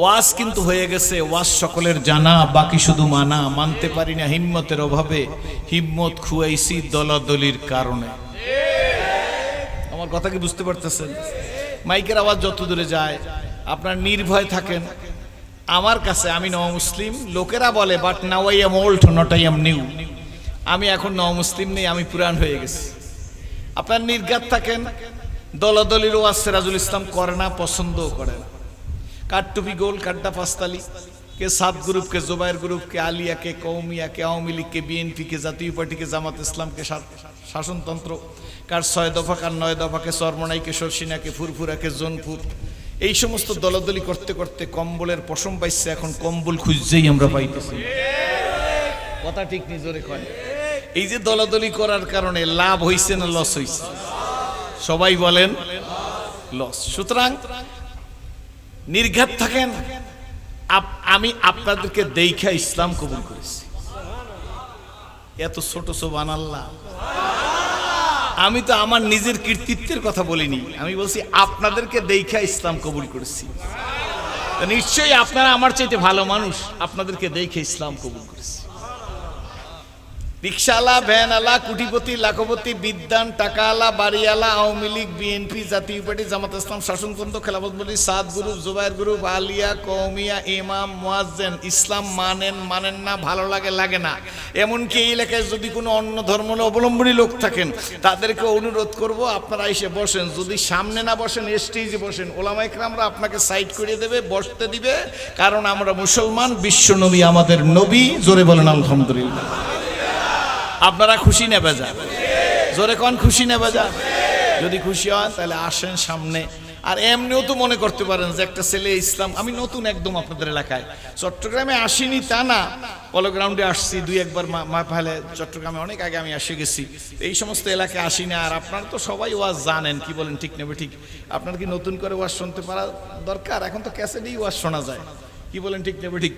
ওয়াজ কিন্তু হয়ে গেছে, ওয়াজ সকলের জানা, বাকি শুধু মানা। মানতে পারি না হিম্মতের অভাবে, হিম্মত খুয়াইছি দলাদলির কারণে। আমার কথা কি বুঝতে পারতেছেন? মাইকের আওয়াজ যত দূরে যায়, আপনার নির্ভয় থাকেন। আমার কাছে আমি নও মুসলিম লোকেরা বলে but now I am old not I am new আমি এখন নও মুসলিম নেই, আমি পুরান হয়ে গেছি। আপনার নির্ঘাত থাকেন, দলাদলির ওয়াজ সিরাজুল ইসলাম করে না, পছন্দও করে না। কার টুপি গোল কাড্ডা পাঁচতালি? কে সাত গ্রুপ, কে জোবাইর গ্রুপ, কে আলিয়া, কে কৌমিয়া কে আওয়ামী লীগ, কে বিএনপি, কে জাতীয় পার্টি, কে জামাত ইসলাম, কে শাসনতন্ত্র। কার ছয় দফা, কার নয় দফা, কে সরমনাই কে সরসিনা, কে ফুরফুরা, কে জোনপুর। এই সমস্ত দলাদলি করতে করতে কম্বলের পশম পাইছে এখন কম্বল খুঁজছেই আমরা পাইতেছি। কথা ঠিক নিজরে কয়। এই যে দলাদলি করার কারণে লাভ হইছে না লস হইছে? সবাই বলেন লস সুতরাং নির্ঘাত থাকেন। আমি আপনাদেরকে দেখা ইসলাম কবুল করেছি। এত ছোট সোবান আল্লাহ। আমি তো আমার নিজের কৃতিত্বের কথা বলিনি। আমি বলছি, আপনাদেরকে দেখা ইসলাম কবুল করেছি। নিশ্চয়ই আপনারা আমার চাইতে ভালো মানুষ, আপনাদেরকে দেখে ইসলাম কবুল করেছি। রিক্সাওয়ালা, ভ্যানওয়ালা, কুটিপতি, লাখপতি বিদ্যান টাকাওয়ালা, বাড়িওয়ালা, আওয়ামী লীগ, বিএনপি, জাতীয় পার্টি, জামাত ইসলাম শাসনতন্ত্র খেলাফত বলি সাত গ্রুপ জুবাইর গ্রুপ আলিয়া কৌমিয়া ইমাম, মুয়াজ্জেন, ইসলাম মানেন মানেন না, ভালো লাগে লাগে না। এমনকি এই এলাকায় যদি কোনো অন্য ধর্ম অবলম্বনী লোক থাকেন, তাদেরকে অনুরোধ করব, আপনারা এসে বসেন। যদি সামনে না বসেন, স্টেজে বসেন ওলামাইকরামরা আপনাকে সাইড করে দেবে, বসতে দিবে, কারণ আমরা মুসলমান বিশ্ব নবী আমাদের নবী, জোরে বলেন, আলহামদুলিল্লাহ। আপনারা খুশি নেবে যান জোরে কোন, খুশি নেবে যান যদি খুশি হয়, তাহলে আসেন সামনে। আর এমনিও তো মনে করতে পারেন যে একটা ছেলে ইসলাম, আমি নতুন একদম আপনাদের এলাকায়। চট্টগ্রামে আসিনি তা না। পলো গ্রাউন্ডে আসছি, দুই একবার মা- ফেলে। চট্টগ্রামে অনেক আগে আমি এসে গেছি। এই সমস্ত এলাকায় আসিনি। আর আপনারা তো সবাই ওয়াজ জানেন, কি বলেন, ঠিক নেবে ঠিক। আপনার কি নতুন করে ওয়াজ শুনতে পারা দরকার? এখন তো ক্যাসেটেই ওয়াজ শোনা যায়। কি বলেন, ঠিক নেবে ঠিক?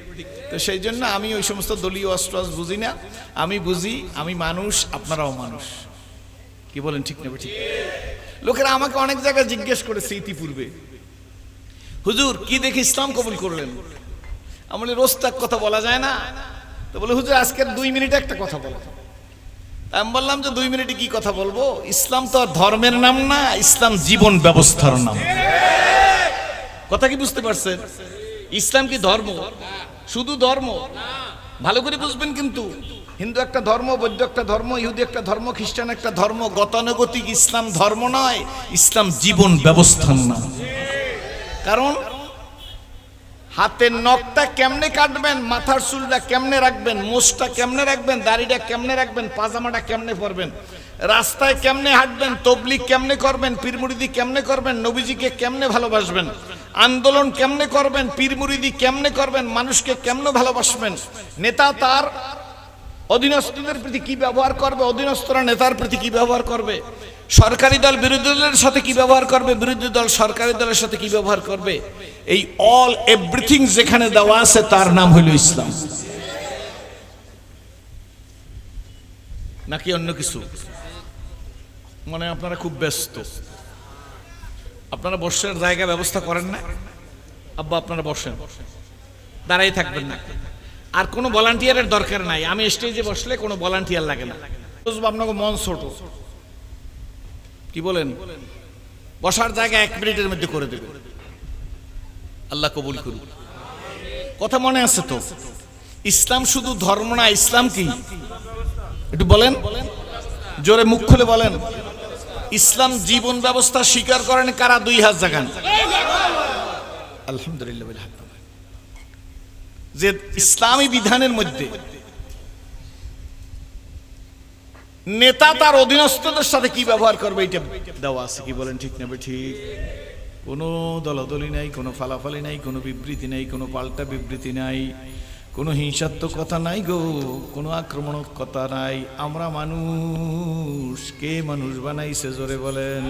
তো সেই জন্য আমি ওই সমস্ত দলীয় অস্ত্র বুঝি না। আমি বুঝি, আমি মানুষ, আপনারাও মানুষ। কি বলেন, ঠিক নেবে ঠিক? লোকেরা আমাকে অনেক জায়গায় জিজ্ঞেস করেছে ইতিপূর্বে। হুজুর, কি দেখে ইসলাম কবুল করলেন? আমি বলি রোস্তাক কথা বলা যায় না। তো বলে, হুজুর আজকের দুই মিনিটে একটা কথা বলো। আমি বললাম যে, দুই মিনিটে কি কথা বলব? ইসলাম তো ধর্মের নাম না, ইসলাম জীবন ব্যবস্থার নাম। কথা কি বুঝতে পারছেন? ইসলাম কি ধর্ম? শুধু ধর্ম? ভালো করে বুঝবেন কিন্তু। হিন্দু একটা ধর্ম, বৌদ্ধ একটা ধর্ম, ইহুদি একটা ধর্ম, খ্রিস্টান একটা ধর্ম, গতানুগতিক ইসলাম ধর্ম নয়, ইসলাম জীবন ব্যবস্থার নাম কারণ হাতের নখটা কেমনে কাটবেন, মাথার চুলটা কেমনে রাখবেন, মোষটা কেমনে রাখবেন, দাড়িটা কেমনে রাখবেন, পাজামাটা কেমনে পরবেন, রাস্তায় কেমনে হাঁটবেন তবলিক কেমনে করবেন পীরমুরিদি কেমনে করবেন, নবীজিকে কেমনে ভালোবাসবেন? আন্দোলন কেমনে করবেন পীরমুরিদি কেমনে করবেন, মানুষকে কেমনে ভালোবাসবেন? নেতা তার অধীনস্থদের প্রতি কি ব্যবহার করবে, অধীনস্থরা নেতার প্রতি কি ব্যবহার করবে? সরকারি দল, বিরোধী দলের সাথে কি ব্যবহার করবে, বিরোধী দল, সরকারি দলের সাথে কি ব্যবহার করবে? এই অল এভরিথিং যেখানে দেওয়া আছে, তার নাম হইল ইসলাম। নাকি অন্য কিছু? মানে আপনারা খুব ব্যস্ত। আপনারা বসার জায়গা ব্যবস্থা করেন না? আব্বা, আপনারা বসেন। দাঁড়াই থাকবেন না। আর কোনো ভলান্টিয়ারের দরকার নাই। আমি স্টেজে বসলে কোনো ভলান্টিয়ার লাগে না। বুঝব আপনাকে মন ছোট। কি বলেন? বসার জায়গা এক মিনিটের মধ্যে করে দেবে। আল্লাহ কবুল করুন কথা মনে আছে তো? ইসলাম শুধু ধর্ম না, ইসলাম কি? একটু বলেন। জোরে মুখ খুলে বলেন। ইসলাম জীবন ব্যবস্থা স্বীকার করেন কারা? দুই হাত জাগান। আলহামদুলিল্লাহ। যে ইসলামী বিধানের মধ্যে নেতা তার অধীনস্থদের সাথে কি ব্যবহার করবে এটা দেওয়া আছে কি বলেন ঠিক নেবে ঠিক? কোনো দলাদলি নাই কোনো ফালাফালি নাই কোনো বিবৃতি নাই কোনো পাল্টা বিবৃতি নাই। কোনো হিংসাত্মক কথা নাই গো, কোনো আক্রমণাত্মকতা নাই। আমরা মানুষ, কে মানুষ বানাইছে জোরে বলেন?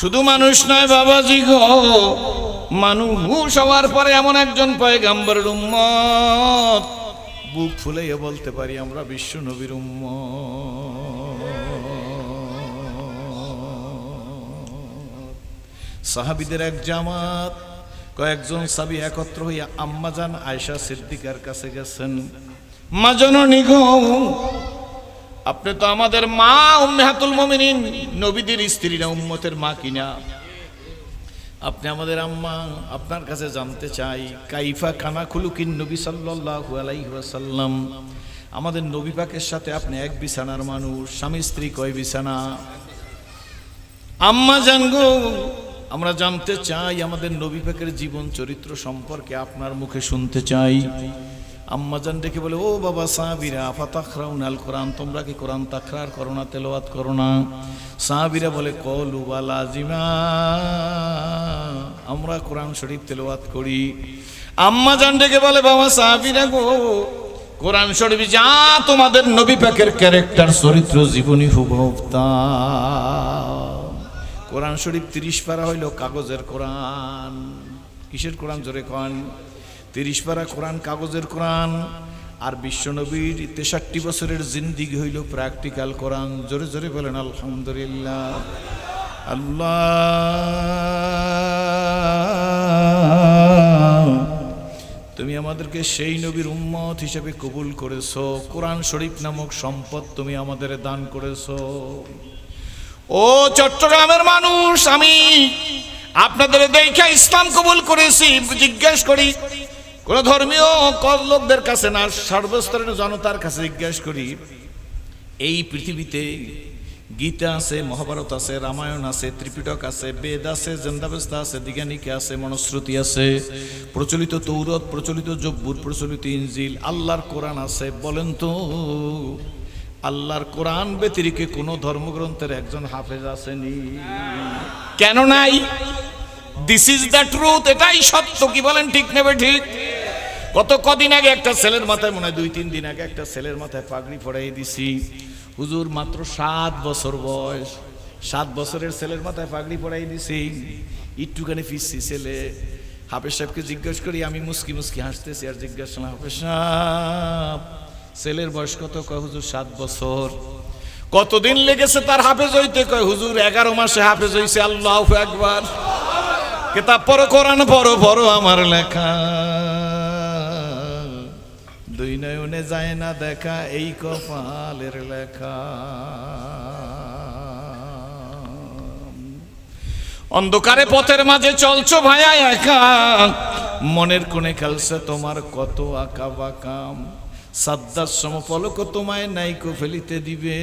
শুধু মানুষ নয় বাবাজি গো, মানুষ হওয়ার পরে এমন একজন পয়গাম্বরের উম্মত। বুক ফুলাইয়া বলতে পারি আমরা বিশ্ব নবীর সাহাবিদের এক জামাত কয়েকজন সাবি একত্র হইয়া আম্মাজান আয়সা সিদ্দিকার কাছে গেছেন। মা জননী গো, আপনি তো আমাদের মা, উম্মেহাতুল মুমিনিন। নবীদের স্ত্রী না, উম্মতের মা কিনা? আপনি আমাদের আম্মা, আপনার কাছে জানতে চাই, কাইফা খানা খুলুকিন নবী সাল্লাল্লাহু আলাইহি আমাদের নবী পাকের সাথে আপনি এক বিছানার মানুষ, স্বামী স্ত্রী কয় বিছানা? আম্মা জানগো আমরা জানতে চাই আমাদের নবী পাকের জীবন চরিত্র সম্পর্কে আপনার মুখে শুনতে চাই। আম্মা জান ডেকে বলে, ও বাবা সাহাবিরা ফাতাখরাউন আল কোরআন, তোমরা কি কোরআন তাকরার করো না, তেলাওয়াত করো না? সাহাবিরা বলে, কলু বা লাজিমা আমরা কোরআন শরীফ তেলাওয়াত করি। আম্মা জান ডেকে বলে, বাবা সাহাবিরা গো, কোরআন শরীফ যা তোমাদের নবী পাকের ক্যারেক্টার চরিত্র, জীবনী, হুবহু, তা কোরআন শরীফ তিরিশ পারা হইল কাগজের কোরআন। কিসের কোরআন জোরে কন? তিরিশ পারা কোরআন কাগজের কোরআন। আর বিশ্বনবীর তেষট্টি বছরের জিন্দিগি হইল প্র্যাকটিক্যাল কোরআন। জোরে জোরে বলেন, আলহামদুলিল্লাহ। আল্লাহ, তুমি আমাদেরকে সেই নবীর উম্মত হিসেবে কবুল করেছ। কোরআন শরীফ নামক সম্পদ তুমি আমাদের দান করেছ। ও চট্টগ্রামের মানুষ, আমি আপনাদের দেখে ইসলাম কবুল করেছি, জিজ্ঞেস করি। কোন ধর্মীয় লোকদের কাছে না, সর্বস্তরের জনতার কাছে জিজ্ঞেস করি। এই পৃথিবীতে গীতা আছে, মহাভারত আছে, রামায়ণ আছে, ত্রিপিটক আছে, বেদ আছে জেন্দাবেস্তা আছে, দিগানিকা আছে, মনশ্রুতি আছে, প্রচলিত তৌরত, প্রচলিত জব্বুর প্রচলিত ইঞ্জিল, আল্লাহর কোরআন আছে, বলেন তো। আল্লাহর কোরআন ব্যতিরিকে কোনো ধর্মগ্রন্থের একজন হাফেজ আসেনি। কেন নাই? দিস ইজ দ্য ট্রুথ এটাই সত্য, কি বলেন ঠিক নেবে ঠিক? গত কদিন আগে একটা ছেলের মাথায়, মনে হয় দুই তিন দিন আগে একটা ছেলের মাথায় পাগড়ি পড়াই দিছি। হুজুর, মাত্র সাত বছর বয়স। সাত বছরের ছেলের মাথায় পাগড়ি পড়াই দিছি। একটুখানি ফিসছি ছেলে। হাফেজ সাহেবকে জিজ্ঞেস করি, আমি মুসকি মুসকি হাসতেছি আর জিজ্ঞাসা হাফেজ সাহেব ছেলের বয়স কত? কয়, হুজুর, সাত বছর। কতদিন লেগেছে তার হাফেজ হইতে? কয়, হুজুর, এগারো মাসে হাফেজ হইছে, আল্লাহ একবার কেতাব পড়ো, কোরআন পড়ো পড়ো আমার লেখা। দুই নয়নে যায় না দেখা এই কপালের লেখা। অন্ধকারে পথের মাঝে চলছো ভাইয়া একা। মনের কোণে খেলছে তোমার কত আঁকা বাকাম। সাদ্দার সমপলক তোমায় নাইকো ফেলিতে দিবে।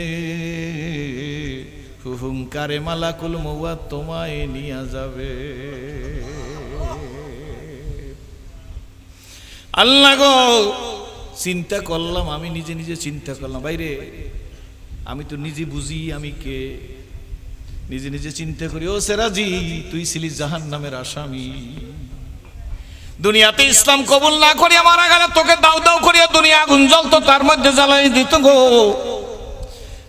হুহুঙ্কারে মালাকুল মৌয়া তোমায় নিয়ে যাবে। আল্লাহ গো, চিন্তা করলাম, আমি নিজে নিজে চিন্তা করলাম বাইরে আমি তো নিজে বুঝি আমি কে। নিজে নিজে চিন্তা করি, ও সেরাজি, তুই ছিলি জাহান নামের আসামি। দুনিয়াতে ইসলাম কবুল না করিয়া মারা গেলে তোকে দাও দাও করিয়া দুনিয়া আগুন জ্বলতো, তার মধ্যে জ্বালাই দিত গো।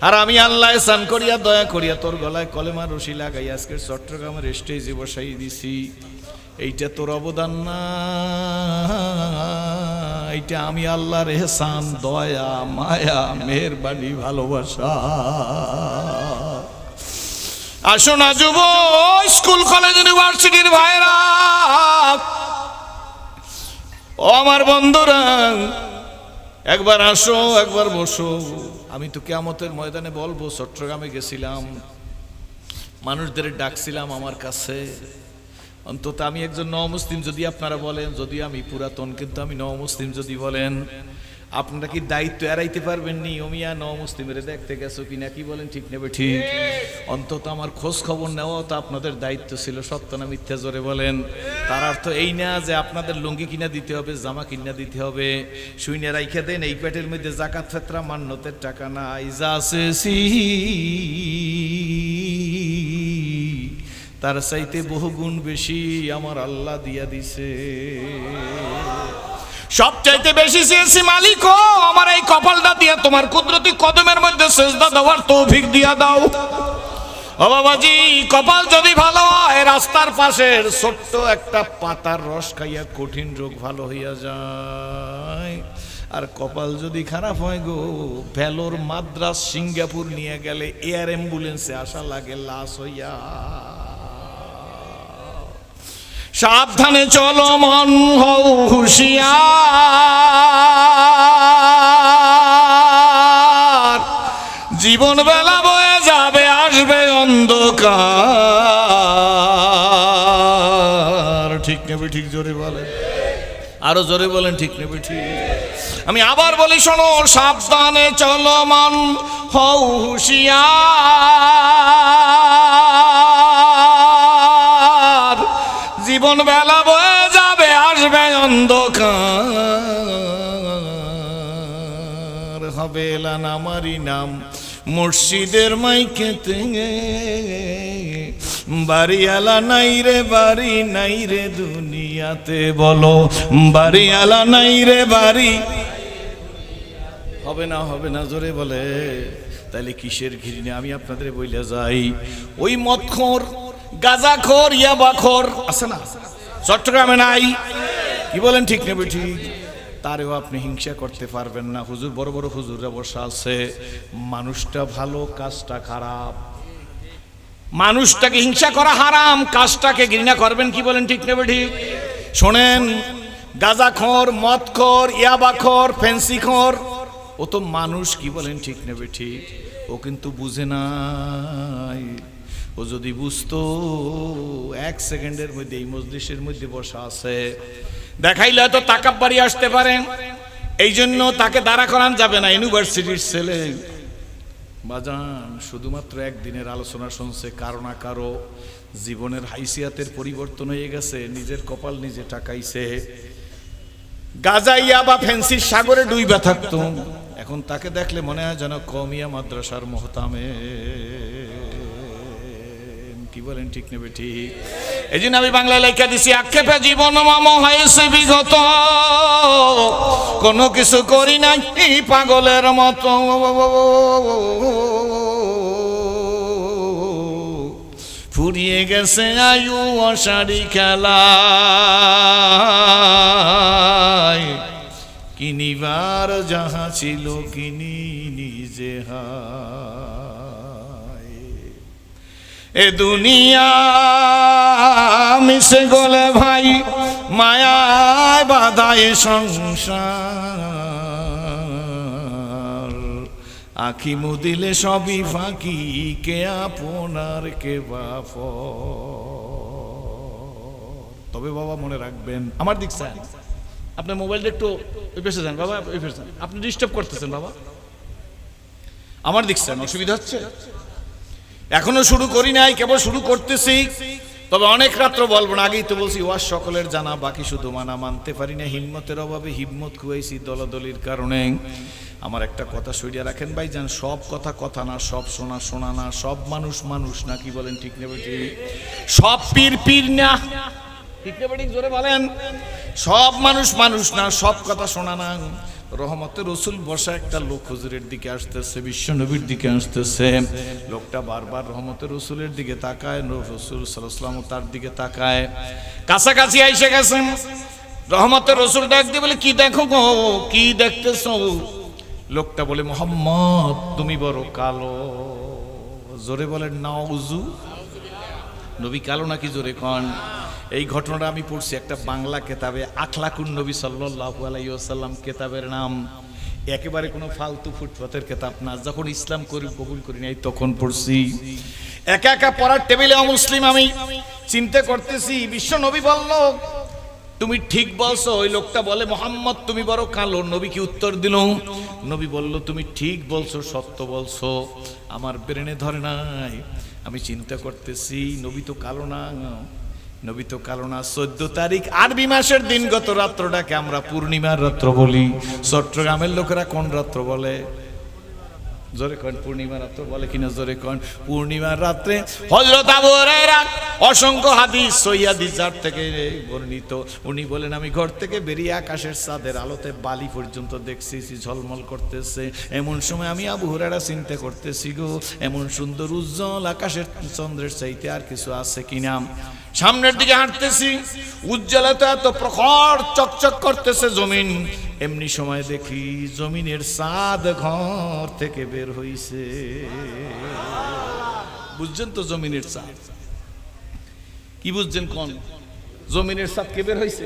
আর আমি আল্লাহ সান করিয়া দয়া করিয়া তোর গলায় কলেমা রশি লাগাই আজকের চট্টগ্রামের স্টেজে বসাই দিছি। এইটা তোর অবদান না, এইটা আমি আল্লাহর এহসান, দয়া, মায়া, মেহরবানি, ভালোবাসা। আসো না যুব, স্কুল, কলেজ, ইউনিভার্সিটির ভাইরা ও আমার বন্ধুরা, একবার আসো, একবার বসো। আমি তো কেয়ামতের ময়দানে বলব, চট্টগ্রামে গেছিলাম। মানুষদের ডাকছিলাম আমার কাছে। অন্তত আমি একজন ন মুসলিম যদি আপনারা বলেন, যদি আমি পুরাতন, কিন্তু আমি ন মুসলিম যদি বলেন আপনারা কি দায়িত্ব এড়াইতে পারবেন নি? ওমিয়া ন মুসলিমের দেখতে গেছো কি না কি বলেন? ঠিক নেবে? ঠিক। অন্তত আমার খোঁজ খবর নেওয়া তো আপনাদের দায়িত্ব ছিল সত্য না মিথ্যা জোরে বলেন? তার অর্থ এই না যে আপনাদের লুঙ্গি কিনা দিতে হবে জামা কিনা দিতে হবে। শুইনে রাইখে দেন এই পেটের মধ্যে জাকাত ফেতরা মান্যতের টাকা নাই যা তার চাইতে বহু গুণ বেশি আমার আল্লাহ দিয়া দিছে। সবচাইতে বেশি চেয়েছি মালিক ও আমার এই কপালটা দিয়া তোমার কুদরতি কদমের মধ্যে সেজদা দেওয়ার তৌফিক দিয়া দাও। ও বাবাজি, কপাল যদি ভালো হয়, রাস্তার পাশের ছোট্ট একটা পাতার রস খাইয়া কঠিন রোগ ভালো হইয়া যায়। আর কপাল যদি খারাপ হয় গো, ভেলোর মাদ্রাস সিঙ্গাপুর নিয়ে গেলে এয়ার অ্যাম্বুলেন্সে আসা লাগে, লাশ হইয়া। সাবধানে চলো, মন হও হুশিয়ার। জীবন বেলা বয়ে যাবে, আসবে অন্ধকার। ঠিক নেবে, ঠিক জোরে বলে আরও জোরে বলেন, ঠিক নেবে, ঠিক। আমি আবার বলি, শোনো, সাবধানে চলো, মন হও হুশিয়ার। জীবন বেলা বয়ে যাবে, আসবে অন্ধকার। হবে এলান আমারই নাম, মুর্শিদের মাইকেতে বাড়িয়ালা নাই রে, বাড়ি নাই রে দুনিয়াতে, বলো বাড়িয়ালা নাই রে, বাড়ি হবে না হবে না, জোরে বলে। তাহলে কিসের ঘিরিনে আমি আপনাদের বইলে যাই। ওই মদখোর গাজাখোর ইয়াবাখোর। আছে না চট্টগ্রামে নাই। কি বলেন ঠিক নেবে ঠিক তারেও আপনি হিংসা করতে পারবেন না। হুজুর বড় বড় হুজুররা বসা আছে। মানুষটা ভালো কাজটা খারাপ। মানুষটাকে হিংসা করা হারাম কাজটাকে ঘৃণা করবেন কি বলেন ঠিক নেবে ঠিক শোনেন গাজাখর মদখর ইয়াবাখর ফেন্সিখর ও তো মানুষ কি বলেন ঠিক নেবে ঠিক ও কিন্তু বুঝে নাই। ও যদি বুঝতো, এক সেকেন্ডের মধ্যে, এই মজলিসের মধ্যে বসা আছে। দেখাইলে হয়তো টাকা বাড়ি আসতে পারে। এই জন্য তাকে দাঁড়া করান যাবে না, ইউনিভার্সিটির ছেলে। বাজান, শুধুমাত্র একদিনের আলোচনা শুনছে, কারও না কারও জীবনের হাইসিয়াতের পরিবর্তন হয়ে গেছে, নিজের কপাল নিজে টাকাইছে। গাজাইয়া বা ফেন্সির সাগরে ডুইবা থাকতো। এখন তাকে দেখলে মনে হয় যেন কমিয়া মাদ্রাসার মহতামে। কি বলেন, ঠিক নেবে, ঠিক। এই জন্য আমি বাংলা লেখা দিছি, আক্ষেপে জীবন মাম হয়েছে বিগত। কোনো কিছু করি নাই পাগলের মতো। ফুরিয়ে গেছে আয়ু অসারি খেলা কিনিবার যাহা ছিল, কিনি নিজে হায়। এ দুনিয়া মিশে গলে ভাই মায়ায় বাধায় সংসার। আখি মুদিলে সবই ফাঁকি, কে আপনার, কে বাপ তবে বাবা মনে রাখবেন, আমার দিক স্যার, আপনার মোবাইলটা একটু ওই যান, বাবা, ওই যান। আপনি ডিস্টার্ব করতেছেন, বাবা। আমার দিক স্যার, অসুবিধা হচ্ছে? এখনও শুরু করি নাই, কেবল শুরু করতেছি। তবে অনেক রাত্র বলব না, আগেই তো বলছি, ওয়াজ সকলের জানা, বাকি শুধু মানা, মানতে পারি না। হিম্মতের অভাবে হিম্মত খুয়াইছি দলাদলির কারণে। আমার একটা কথা সরিয়া রাখেন ভাই যান সব কথা কথা না, সব শোনা শোনা না, সব মানুষ মানুষ না, কি বলেন, ঠিক নেবে ঠিক? সব পীর পীর না, ঠিক নেবে ঠিক, জোরে বলেন। সব মানুষ মানুষ না, সব কথা শোনা না। রহমতের রসুল বসা একটা লোক হুজুরের দিকে আসতেছে বিশ্ব নবীর দিকে আসতেছে। লোকটা বারবার রহমতের রসুলের দিকে তাকায় রসুল সাল্লাম তার দিকে তাকায়। কাছাকাছি আইসে গেছেন। রহমতের রসুল ডাক দিয়ে বলে, কি দেখো গো? কি দেখতেছ? লোকটা বলে, মোহাম্মদ, তুমি বড় কালো। জোরে বলেন নাউজু নবী কালো নাকি জোরে কন? এই ঘটনাটা আমি পড়ছি একটা বাংলা কেতাবে, আখলাকুন নবী সাল্লাল্লাহু আলাইহি ওয়াসাল্লাম কেতাবের নাম। একেবারে কোনো ফালতু ফুটপাতের কেতাব না, যখন ইসলাম করি কবুল করি নাই তখন পড়ছি। একা একা পড়ার টেবিলে অমুসলিম আমি। চিন্তা করতেছি, বিশ্ব নবী বলল, তুমি ঠিক বলছো, ওই লোকটা বলে, মোহাম্মদ, তুমি বড় কালো। নবী কি উত্তর দিল? নবী বলল, তুমি ঠিক বলছো, সত্য বলছো। আমার ব্রেনে ধরে নাই। আমি চিন্তা করতেছি, নবী তো কালো না নবী তো কালো না। চোদ্দ তারিখ, আরবি মাসের দিন গত রাত্রটাকে আমরা পূর্ণিমার রাত্র বলি। চট্টগ্রামের লোকেরা কোন রাত্র বলে? জোরে কন পূর্ণিমা রাত্র বলে কিনা জোরে কন, পূর্ণিমার রাত্রে হজরত আবু হুরায়রা অসংখ্য হাদিস সৈয়াদি যার থেকে বর্ণিত। উনি বলেন, আমি ঘর থেকে বেরিয়ে আকাশের চাঁদের আলোতে বালি পর্যন্ত দেখছি ঝলমল করতেছে। এমন সময় আমি আবু হুরায়রা চিন্তা করতেছি গো, এমন সুন্দর উজ্জ্বল আকাশের চন্দ্রের চাইতে আর কিছু আছে কিনা? সামনের দিকে হাঁটতেছি, উজ্জ্বলতা এত প্রখর, চকচক করতেছে জমিন। এমনি সময় দেখি জমিনের সাদ ঘর থেকে বের হইছে। বুঝছেন তো জমিনের চাঁদ কি বুঝছেন কোন? জমিনের সাত কে বের হয়েছে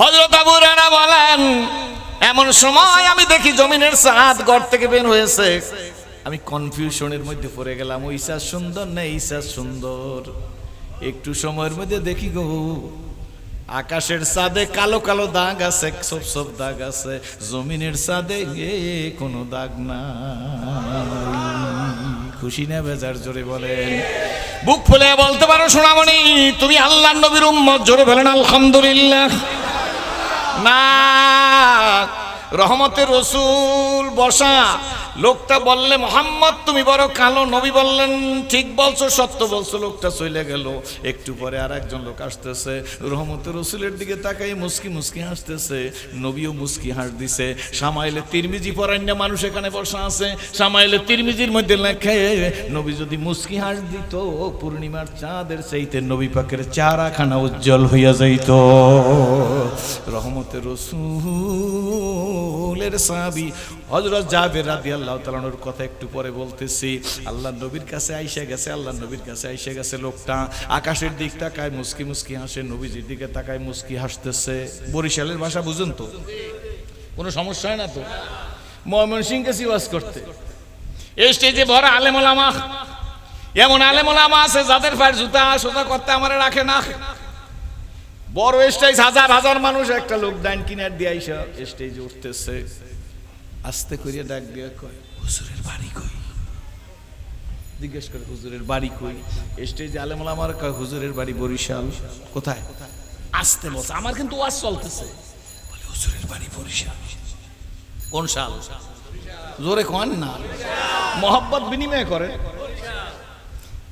হজরত আবু রানা বলেন, এমন সময় আমি দেখি জমিনের সাত ঘর থেকে বের হয়েছে। আমি কনফিউশনের মধ্যে পড়ে গেলাম, ওই সুন্দর না এই সুন্দর? একটু সময়ের মধ্যে দেখি গো আকাশের সাদে কালো কালো দাগ আছে সব সব দাগ আছে, জমিনের সাদে গে কোনো দাগ না খুশি না বেজার জোরে বলেন। বুক ফুলে বলতে পারো সোনামণি, তুমি আল্লাহ নবীর উম্মত, জোরে বলেন, আলহামদুলিল্লাহ। না রহমতের রসুল, বসা। লোকটা বললে, মোহাম্মদ, তুমি বড় কালো। নবী বললেন, ঠিক বলছো, সত্য বলছো। লোকটা চলে গেল। একটু পরে আর একজন লোক আসতেছে। রহমতের রসুলের দিকে তাকাই মুস্কি মুস্কি হাসতেছে। নবীও মুস্কি হাস দিছে। সামাইলে তিরমিজি পরান্য মানুষ এখানে বসা আছে। সামাইলে তিরমিজির মধ্যে লেখে, নবী যদি মুস্কি হাস দিত, পূর্ণিমার চাঁদের চাইতে নবী পাকের চারাখানা উজ্জ্বল হইয়া যাইত। রহমতের রসুলের সাবি হজরত জাবের রাদি আল্লাহ তালানোর কথা একটু পরে বলতেছি। আল্লাহ নবীর কাছে আইসে গেছে আল্লাহ নবীর কাছে আইসে গেছে লোকটা। আকাশের দিক তাকায় মুস্কি মুস্কি হাসে, নবীজির দিকে তাকায় মুস্কি হাসতেছে। বরিশালের ভাষা বুঝুন তো? কোনো সমস্যা হয় না তো? ময়মন সিং গেছি ওয়াজ করতে। এই স্টেজে ভরা আলেমলামা এমন আলেমলামা আছে যাদের পায়ের জুতা সোজা করতে আমার রাখে না। বড় স্টেজ, হাজার হাজার মানুষ একটা লোক ডাইন কিনার দিয়ে আইসা স্টেজে উঠতেছে। আস্তে করিয়া ডাক দিয়ে কয়, হুজুরের বাড়ি কই? জিজ্ঞেস করে, হুজুরের বাড়ি কই? স্টেজে আলেমুল আমার কয়, হুজুরের বাড়ি বরিশাল। কোথায়? আসতে বলছে আমার কিন্তু ওয়াজ চলতেছে। বলে, হুজুরের বাড়ি বরিশাল। কোন সাল জোরে কন না। মোহাব্বত বিনিময় করে।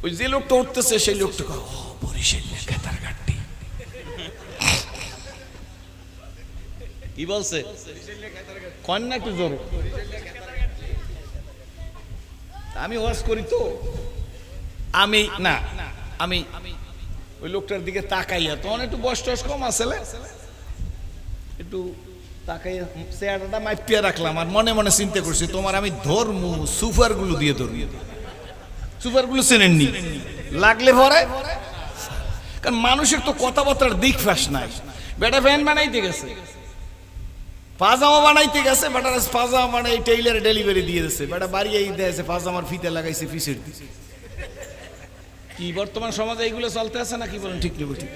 ওই যে লোকটা উঠতেছে, সেই লোকটা কয়, ও, বরিশাল ঘাটটি কি বলছে? কন না একটু জোরে। আমি ওয়াজ করি তো। আমি, না, আমি ওই লোকটার দিকে তাকাইয়া, তখন একটু বয়স টয়স কম আসলে একটু তাকাইয়া চেয়ারটা মাইপিয়া রাখলাম, আর মনে মনে চিন্তা করছি, তোমার আমি ধর্ম, সুপারগুলো দিয়ে ধরবি সুপারগুলো চেনেননি। লাগলে পরে? কারণ মানুষের তো কথাবার্তার দিক ফাঁস নাই। বেটা ফ্যান বানাইতে গেছে। পাজামা বানাইতে গেছে বেটার পাজামা বানাই টেইলারে ডেলিভারি দিয়ে দিয়েছে বেটা বাড়ি এই দিয়েছে পাজামার ফিতে লাগাইছে ফিসের দিছে কি বর্তমান সমাজে এইগুলো চলতে আছে না কি বলেন ঠিক নেব ঠিক।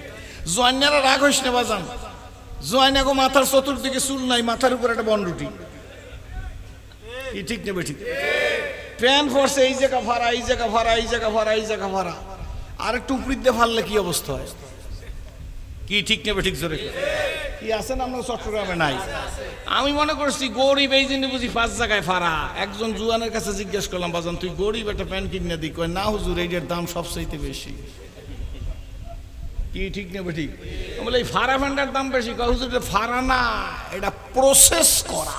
জোয়ান্যারা রাগ হইস না বাজান। জোয়ান্যা গো মাথার চতুর্দিকে চুল নাই মাথার উপর একটা বনরুটি। কি ঠিক নেবে ঠিক। প্যান ফোর্সে এই জায়গা ভাড়া এই জায়গা ভাড়া এই জায়গা ভাড়া এই জায়গা ভাড়া। আর একটু উপরিত দিয়ে ফাললে কি অবস্থা হয়? কি ঠিক নেবে ঠিক জোরে কি আছে না আমরা চট্টগ্রামে নাই। আমি মনে করছি গরিব, এই জন্য বুঝি পাঁচ জায়গায় ফাড়া। একজন জুয়ানের কাছে জিজ্ঞেস করলাম, বাজান, তুই গরিব একটা প্যান্ট কিনে দিই কয়, না হুজুর এইটার দাম সবচাইতে বেশি। কি, ঠিক নেবে ঠিক বলে, এই ফাড়া প্যান্টের দাম বেশি? কয়, হুজুর, এটা ফাড়া না, এটা প্রসেস করা।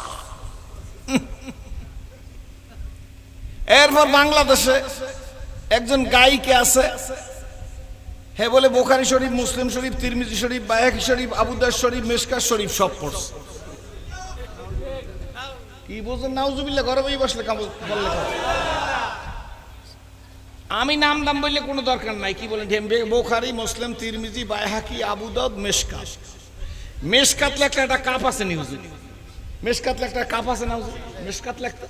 এরপর বাংলাদেশে একজন গায়িকা আছে হে বলে বোখারি শরীফ মুসলিম শরীফ তিরমিজি শরীফ বায়াকি শরীফ আবুদার শরীফ মেশকার শরীফ সব পড়ছে। কি বলছেন? নাউজুবিল্লাহ গরমেই বসলে কাম বললে আমি নাম দাম বললে কোনো দরকার নাই কি বলেন? বোখারি মুসলিম তিরমিজি বায়াকি আবুদাউদ মেশকাত মেসকাত লেখলে একটা কাপ আছে নিউজে। মেশকাত লেখলে একটা কাপ আছে না হুজুর? মেশকাত লেখতে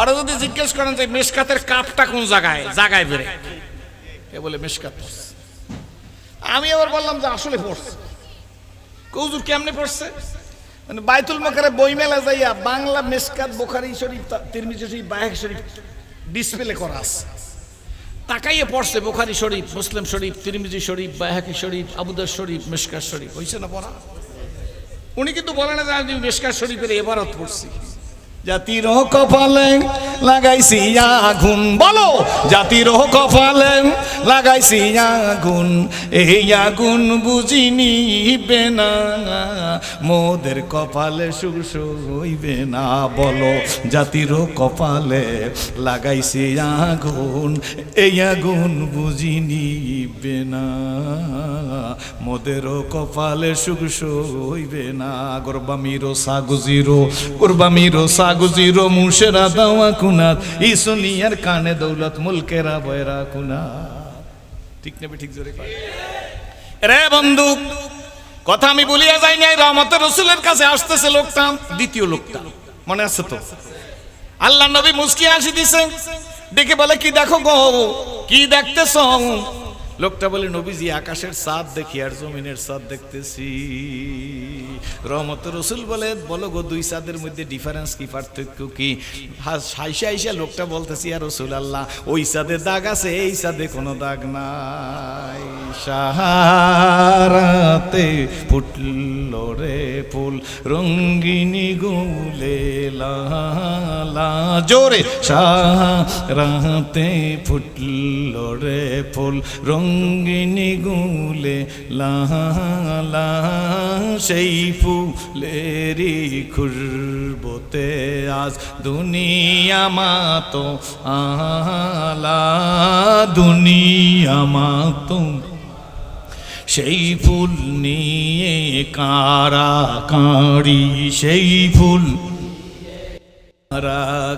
আর যদি জিজ্ঞেস করেন যে মেসকাতের কাপটা কোন জায়গায়? জায়গায় বেরে এ বলে মেসকাত। আমি আবার বললাম যে আসলে পড়ছে। কৌজুর কেমনে পড়ছে? মানে বাইতুল মকারে বই মেলা যাইয়া বাংলা মেসকাত বোখারি শরীফ তিরমিজি শরীফ বায়াক শরীফ ডিসপ্লে করা আছে। তাকাইয়ে পড়ছে বোখারি শরীফ, মুসলিম শরীফ, তিরমিজি শরীফ বাহাকি শরীফ, আবুদার শরীফ মেশকার শরীফ। হয়েছে না পড়া? উনি কিন্তু বলে না যে আমি মেশকার শরীফের এবারত পড়ছি। জাতির কপালে লাগাইছি আগুন। বলো, জাতির কপালে লাগাইছি আগুন। এই আগুন বুঝি নিবে না, মোদের কপালে সুখ হইবে না। বলো, জাতির কপালে লাগাইছি আগুন, এই আগুন বুঝি নিবে না, মোদের কপালে সুখ হইবে না। গরবামিরো সাগুজিরো, গোরবামিরো গরবামিরো দাওয়া কুনাত ই সুনিয়ার কানে দৌলত মুলকেরা বয়রা কুনাত। ঠিক নেবে, ঠিক জোরে রে বন্ধু, কথা আমি বলিয়া যাই নাই, রহমতের রসুলের কাছে আসতেছে লোকটা, দ্বিতীয় লোকটা। মনে আছে তো? আল্লাহ নবী মুস্কি হাসি দিছে। ডেকে বলে, কি দেখো গো? কি দেখতেছ? লোকটা বলে, নবীজি আকাশের চাঁদ দেখি আর জমিনের চাঁদ দেখতেছি। রহমত রসুল বলে, বলো গো, দুই চাঁদের মধ্যে ডিফারেন্স কি পার্থক্য কি? হাইসা হাইসা লোকটা বলতেছি আর রসুল আল্লাহ ওই চাঁদে দাগ আছে, এই চাঁদে কোনো দাগ নাই। সাহারাতে ফুটল রে ফুল রঙ্গিনী গুলে জোরে। সাহারাতে ফুটল রে ফুল রঙ্গিনী গুলে লালা, সেই ফুলেরি খুরবতে আজ দুনিয়া মাতো আলা, দুনিয়া মাতো। সেই ফুল নিয়ে কারা কারি সেই ফুল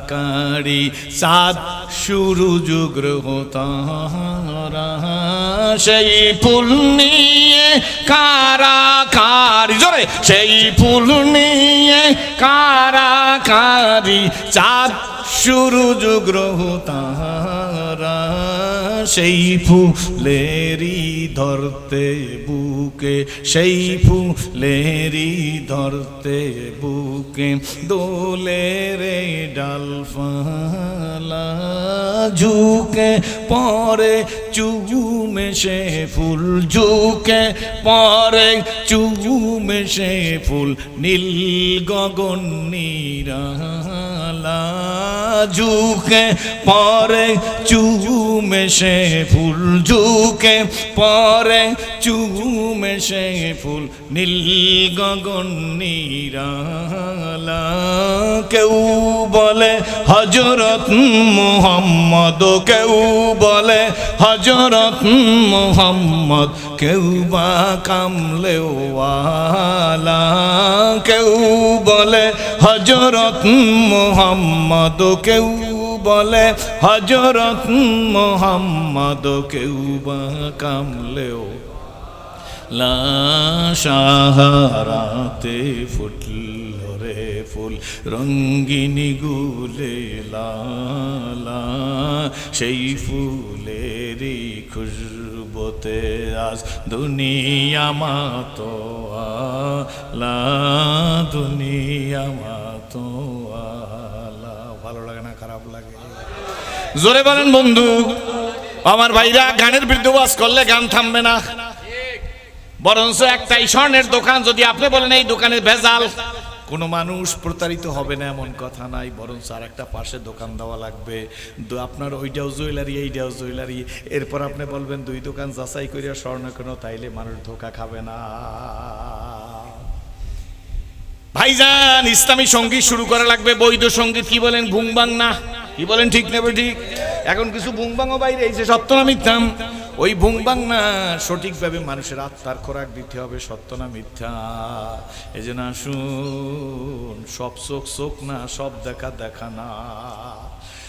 কারি সাত শুরু গ্রহ তারা সেই ফুল নিয়ে কারা কারি জোরে, সেই ফুল নিয়ে কারা কারি চাঁদ সূরজ গ্রহ তারা সেই ফুলেরি ধরতে বুকে, সেই ফুলেরি ধরতে বুকে দোলে রে ডাল ফালা ঝুকে পরে চুমে সে ফুল, ঝুকে পরে চুমে সে ফুল, নীল গগন নিরালা ঝুকে পরে চুমে সে ফুল ঝুকে পরে চুমে সে ফুল, নীল গগন নিরালা। কেউ বলে হজরত মোহাম্মদ, কেউ বলে হজরত মোহাম্মদ, কেউ বা কামলেওয়ালা কেউ বলে হজরত মোহাম্মদ, কেউ বলে হজরত মোহাম্মদ কেউ বা কামলেও। লাশাহারাতে ফুটল রে ফুল, রঙ্গিনী গুলে লালা সেই ফুলেরই খুশবতে আজ দুনিয়া মাতো আলা, দুনিয়া মাতো আলা। ভালো লাগে না, খারাপ লাগে। জোরে বলেন, বন্ধু, আমার ভাইরা গানের বিরুদ্ধে করলে গান থামবে না। বরঞ্চ একটা স্বর্ণের দোকান, যদি আপনি বলেন এই দোকানের ভেজাল। কোনো মানুষ প্রতারিত হবে না, এমন কথা নাই, বরঞ্চ আর একটা পাশে দোকান দেওয়া লাগবে। আপনার ওইটাও জুয়েলারি, এইটাও জুয়েলারি। এরপর আপনি বলবেন, দুই দোকান যাচাই করিয়া স্বর্ণ কেন, তাইলে মানুষ ধোকা খাবে না। ভাইজান, ইসলামী সংগীত শুরু করা লাগবে, বৈধ সংগীত, কি বলেন ভুংবাং না? কি বলেন, ঠিক নেবে ঠিক? এখন কিছু ভুংবাংও বাইরে এই যে সত্য না মিথ্যাম ওই ভুংবাং না, সঠিকভাবে মানুষের আত্মার খোরাক দিতে হবে সত্য না মিথ্যা। এই যে না, শুন, সব চোখ চোখ না, সব দেখা দেখা না।